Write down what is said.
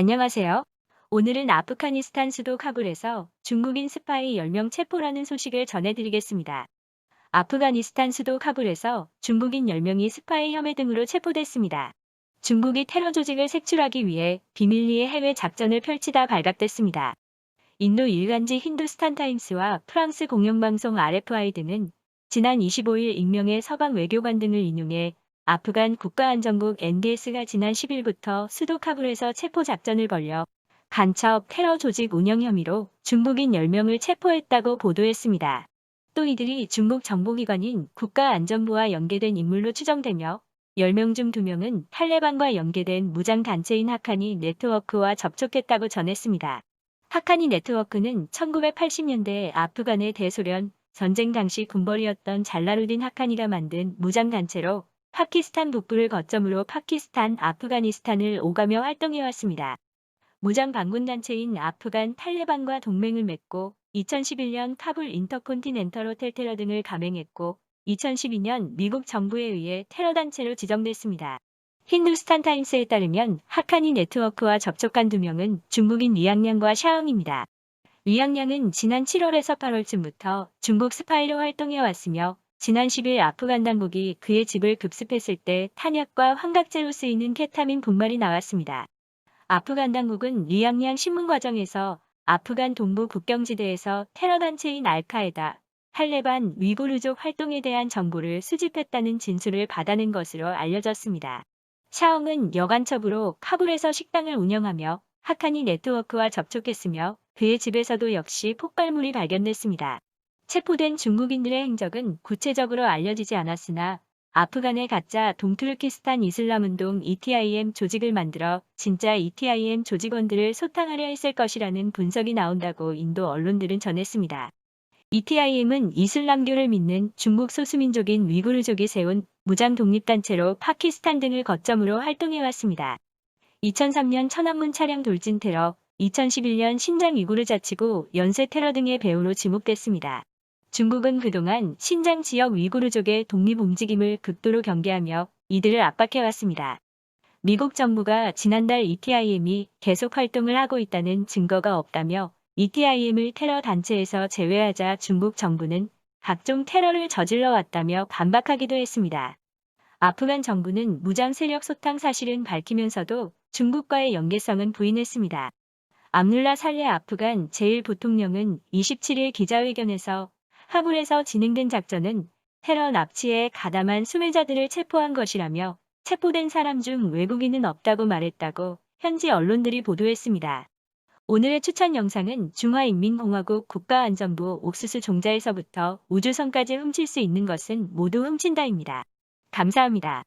안녕하세요. 오늘은 아프가니스탄 수도 카불에서 중국인 스파이 10명 체포라는 소식을 전해드리겠습니다. 아프가니스탄 수도 카불에서 중국인 10명이 스파이 혐의 등으로 체포됐습니다. 중국이 테러 조직을 색출하기 위해 비밀리에 해외 작전을 펼치다 발각됐습니다. 인도 일간지 힌두스탄 타임스와 프랑스 공영방송 RFI 등은 지난 25일 익명의 서방 외교관 등을 인용해 아프간 국가안전국 NDS가 지난 10일부터 수도 카불에서 체포 작전을 벌여 간첩 테러 조직 운영 혐의로 중국인 10명을 체포했다고 보도했습니다. 또 이들이 중국 정보기관인 국가안전부와 연계된 인물로 추정되며 10명 중 2명은 탈레반과 연계된 무장단체인 하카니 네트워크와 접촉했다고 전했습니다. 하카니 네트워크는 1980년대 아프간의 대소련 전쟁 당시 군벌이었던 잘라루딘 하카니가 만든 무장단체로 파키스탄 북부를 거점으로 파키스탄, 아프가니스탄을 오가며 활동해왔습니다. 무장 반군 단체인 아프간 탈레반과 동맹을 맺고 2011년 카불 인터콘티넨털 호텔 테러 등을 감행했고 2012년 미국 정부에 의해 테러 단체로 지정됐습니다. 힌두스탄 타임스에 따르면 하카니 네트워크와 접촉한 두 명은 중국인 리앙량과 샤앙입니다. 리앙량은 지난 7월에서 8월쯤부터 중국 스파이로 활동해 왔으며 지난 10일 아프간 당국이 그의 집을 급습했을 때 탄약과 환각제로 쓰이는 케타민 분말이 나왔습니다. 아프간 당국은 리앙량 신문 과정에서 아프간 동부 국경지대에서 테러 단체인 알카에다, 탈레반, 위구르족 활동에 대한 정보를 수집했다는 진술을 받아낸 것으로 알려졌습니다. 샤옹은 여간첩으로 카불에서 식당을 운영하며 하카니 네트워크와 접촉했으며 그의 집에서도 역시 폭발물이 발견됐습니다. 체포된 중국인들의 행적은 구체적으로 알려지지 않았으나 아프간의 가짜 동투르키스탄 이슬람운동 ETIM 조직을 만들어 진짜 ETIM 조직원들을 소탕하려 했을 것이라는 분석이 나온다고 인도 언론들은 전했습니다. ETIM은 이슬람교를 믿는 중국 소수민족인 위구르족이 세운 무장 독립단체로 파키스탄 등을 거점으로 활동해왔습니다. 2003년 천안문 차량 돌진 테러, 2011년 신장 위구르 자치구 연쇄 테러 등의 배후로 지목됐습니다. 중국은 그동안 신장 지역 위구르족의 독립 움직임을 극도로 경계하며 이들을 압박해왔습니다. 미국 정부가 지난달 ETIM이 계속 활동을 하고 있다는 증거가 없다며 ETIM을 테러 단체에서 제외하자 중국 정부는 각종 테러를 저질러 왔다며 반박하기도 했습니다. 아프간 정부는 무장 세력 소탕 사실은 밝히면서도 중국과의 연계성은 부인했습니다. 암룰라 살레 아프간 제1부통령은 27일 기자회견에서 하불에서 진행된 작전은 테러 납치에 가담한 수매자들을 체포한 것이라며 체포된 사람 중 외국인은 없다고 말했다고 현지 언론들이 보도했습니다. 오늘의 추천 영상은 중화인민공화국 국가안전부 옥수수 종자에서부터 우주선까지 훔칠 수 있는 것은 모두 훔친다입니다. 감사합니다.